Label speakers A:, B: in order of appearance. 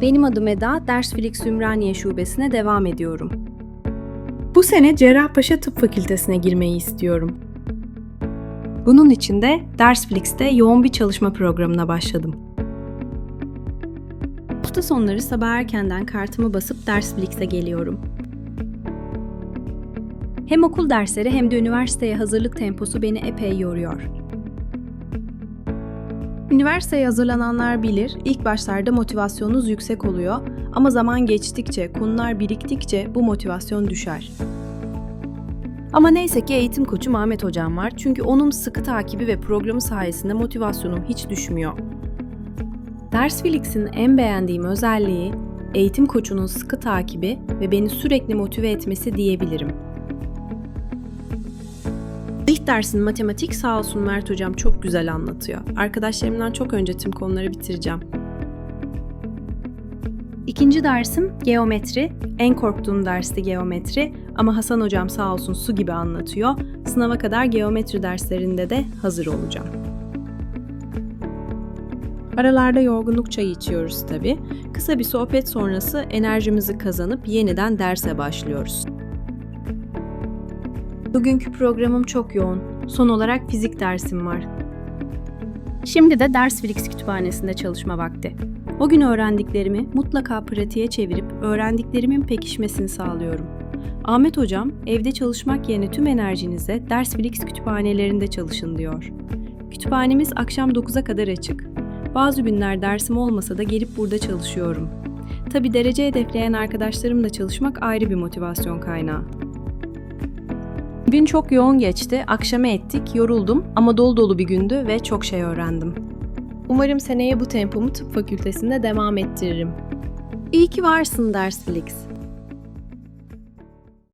A: Benim adım Eda, Dersflix Ümraniye Şubesi'ne devam ediyorum.
B: Bu sene Cerrahpaşa Tıp Fakültesine girmeyi istiyorum.
A: Bunun için de Dersflix'te yoğun bir çalışma programına başladım. Hafta sonları sabah erkenden kartımı basıp Dersflix'e geliyorum. Hem okul dersleri hem de üniversiteye hazırlık temposu beni epey yoruyor. Üniversiteye hazırlananlar bilir, ilk başlarda motivasyonunuz yüksek oluyor ama zaman geçtikçe, konular biriktikçe bu motivasyon düşer.
C: Ama neyse ki eğitim koçum Ahmet hocam var çünkü onun sıkı takibi ve programı sayesinde motivasyonum hiç düşmüyor.
A: Dersflix'in en beğendiğim özelliği eğitim koçunun sıkı takibi ve beni sürekli motive etmesi diyebilirim. İlk dersin matematik sağ olsun Mert hocam çok güzel anlatıyor. Arkadaşlarımdan çok önce tüm konuları bitireceğim. İkinci dersim geometri. En korktuğum dersti geometri ama Hasan hocam sağ olsun su gibi anlatıyor. Sınava kadar geometri derslerinde de hazır olacağım. Aralarda yorgunluk çayı içiyoruz tabi. Kısa bir sohbet sonrası enerjimizi kazanıp yeniden derse başlıyoruz. Bugünkü programım çok yoğun. Son olarak fizik dersim var. Şimdi de Dersflix kütüphanesinde çalışma vakti. O gün öğrendiklerimi mutlaka pratiğe çevirip öğrendiklerimin pekişmesini sağlıyorum. Ahmet hocam evde çalışmak yerine tüm enerjinize Dersflix kütüphanelerinde çalışın diyor. Kütüphanemiz akşam 9'a kadar açık. Bazı günler dersim olmasa da gelip burada çalışıyorum. Tabi derece hedefleyen arkadaşlarımla çalışmak ayrı bir motivasyon kaynağı. Gün çok yoğun geçti, akşama ettik, yoruldum ama dolu dolu bir gündü ve çok şey öğrendim. Umarım seneye bu tempomu tıp fakültesinde devam ettiririm. İyi ki varsın Dersflix.